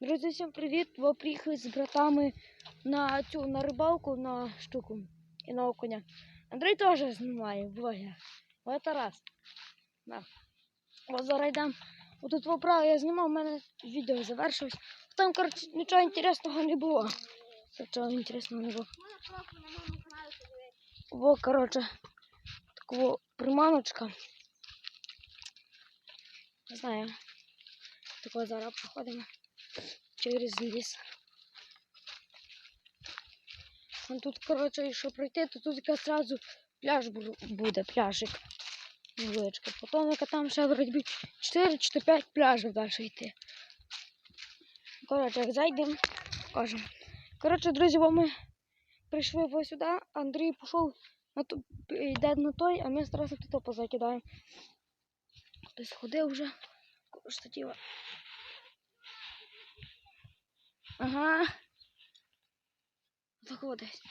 Друзі, всім привіт! Ви приїхали з братами на цю на рибалку на штуку і на окуня. Андрій теж знімає блогер. Ось Тарас. Да. От зараз йдемо. Отут вправо я знімав, у мене відео завершилось. Там, коротше, нічого інтересного не було. Нічого інтересного не було. Во, коротше, такого приманочка. Не знаю. Такого зараз проходимо через ліс. Ну, тут, коротше, якщо пройти, то тут якраз зразу пляж буде, пляжик. Невеличкий. Потім яка там ще вроді 4 чи 5 пляжів далі йти. Коротше, як зайдемо, покажемо. Коротше, друзі, бо ми прийшли ось сюди, Андрій пішов на то, йде на той, а ми з тут позакидаємо. Хтось ходив вже. Штатіва. Ага. Так от десь.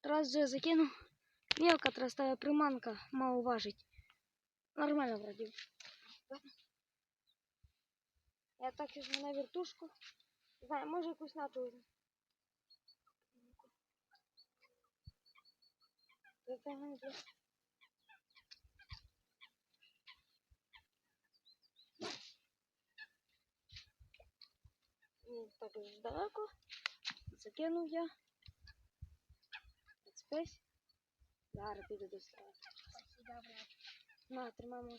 Тарас вже закинув. Мелка треба ставить приманка, мало важить. Нормально вроді. Я так візьму на вертушку. Не знаю, може якусь нату візьму. Затягнути. Ні, так ж далеко. Закинув я. Спесь. Зараз піду до страви. На, тримаємо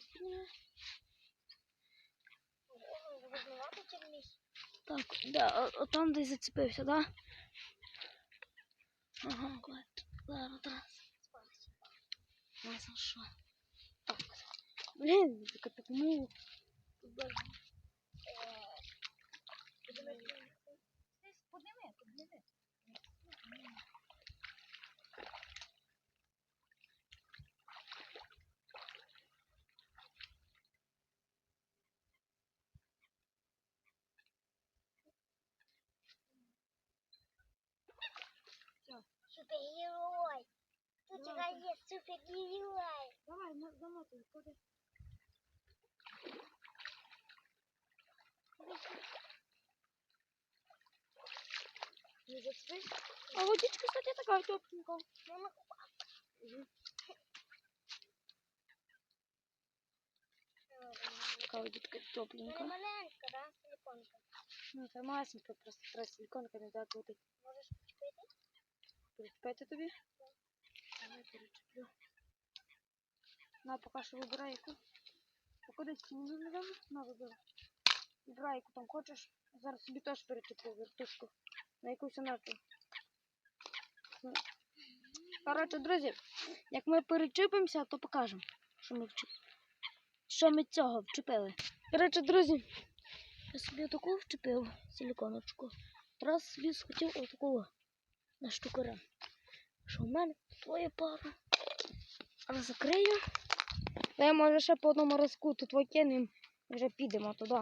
черніс. Так, да, о, о, там десь зацепився, да? Ага, клад. Зараз, зараз. Ясно, що. Так. Блін, так так ну. Подними, подними. Супергерой. Тут у тебя есть супергерой. Давай, на, замотуй, куди. Не зацепись. А водичка, кстати, такая тепленькая. Мама, Така водичка Вона тепленькая. маленька, да, силиконка. Ну, це масенька, просто треба силиконка не так бути. Можеш почепити? Перечіпити тобі? Давай перечеплю. На, поки що вибирай яку. А куди стіну не дам? На, вибирай. Вибирай, яку там хочеш. Зараз собі теж перечеплю вертушку. На якусь. Ну. Коротше, друзі, як ми перечепимося, то покажемо, що ми вчепили. Що ми цього вчепили. Коротше, друзі, я собі таку вчепив силиконочку. Раз собі схотів отаку на штукара. Що в мене твоя пара. А закрию. Та я може ще по одному разку тут викинемо вже підемо туди.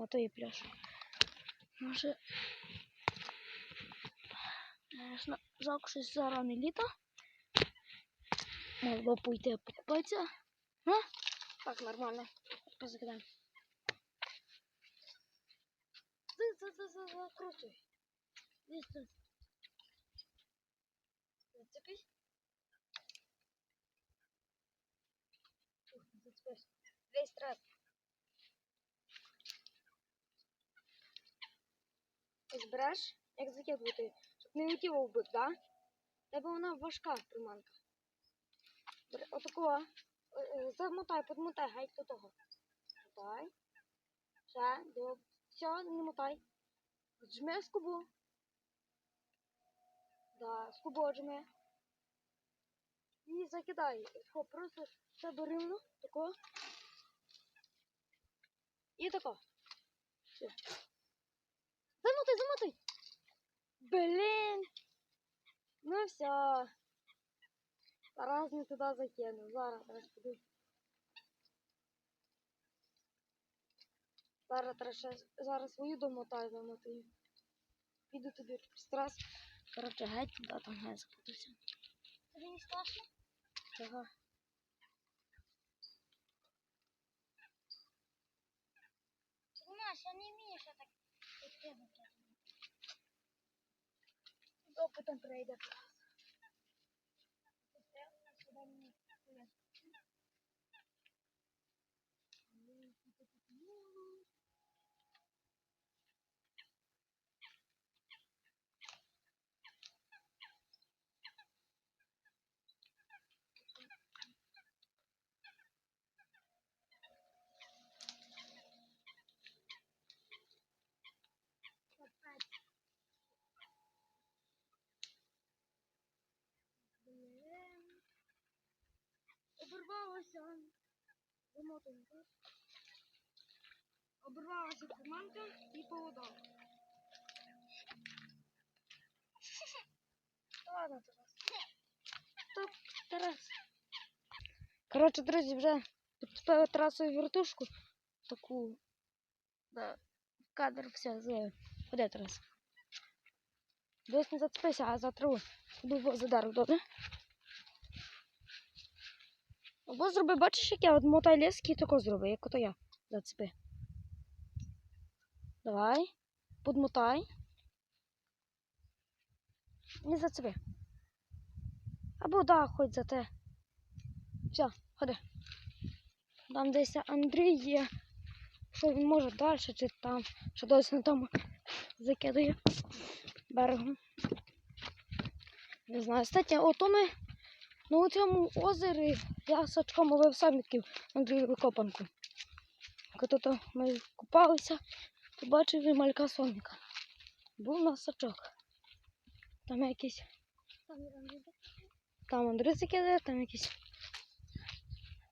На. На той пляж. Може. Жалко, що зараз не літо. Би пойти покупатися. А? Так, нормально. Позакидаємо. Закручуй. Десь тут. Зацепись. Весь раз. Збереш, як закидувати, щоб не летіло в бик, да? Тебе вона важка приманка. Отакого. Е, е, Замотай, подмотай, геть до того. Мотай. Ще, до. Все, не мотай. Жми скобу. Да, скобу жми. І закидай. Тако, просто себе рівно. Тако. І тако. Все. Замотай, замотай. Блін. Ну все. Зараз не туди закину. Зараз, зараз піду. Зараз ще зараз свою домотаю, замотаю. Піду тобі страс. Коротше, геть туди там геть запутався. Тобі не страшно? Чого? Маш, я не вмію так відкидати. З опитом прийде. Обірвалася. Замотаємо, так? Обірвалася приманка і поводок. Ладно, Тарас. Стоп, Тарас. Коротше, друзі, вже підцепили трасову вертушку. Таку. Да. Кадр все зловив. Ходи, Тарас. Десь не зацепися, а за траву. Був задарок, добре? Або зроби, бачиш, як я от мотай лески і тако зроби, як ото я. Зацепи. Давай. Подмотай. Не зацепи. Або да, хоч за те. Все, ходи. Там десь Андрій є. Що він може далі, чи там, що досі на тому закидує берегом. Не знаю. Кстати, ото ми на цьому озері я сачком ловив самітків Андрію Копанку. Коли ми купалися, то бачив і малька сонника. Був на сачок. Там якийсь. Там Андрій закидає, там якийсь.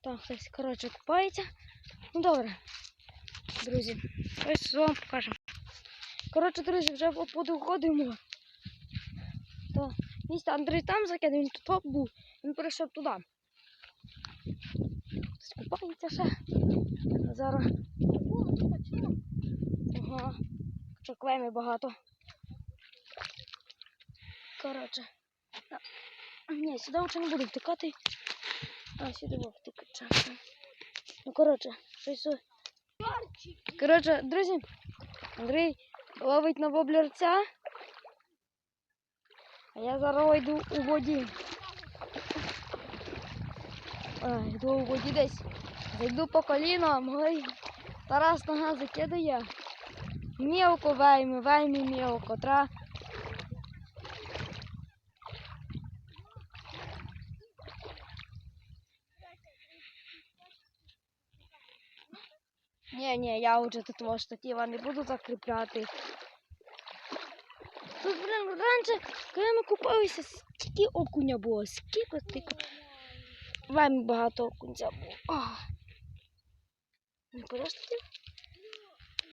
Там хтось, коротше, купається. Ну добре. Друзі, ось вам покажемо. Коротше, друзі, вже подуходимо. То місце Андрій там закидав, він тут був, він перейшов туди. Купається ще. Зараз. Ага. Чоквеми багато. Коротше. Ні, сюди вже не буду втикати. А, сюди буду втикати. Ну, коротше, щось. Коротше, друзі, Андрій ловить на воблерця. А я зараз йду у воді. А, йду у воді десь. Зайду по коліно, мой Тарас нога закидає. Мілко вейми, вейми мілко. Тра... Ні, ні, я вже тут твого штатива не буду закріпляти. Тут, блин, раніше, коли ми купалися, скільки окуня було, скільки тільки. Вельми багато окунця було. Ах. Не подаш штатив?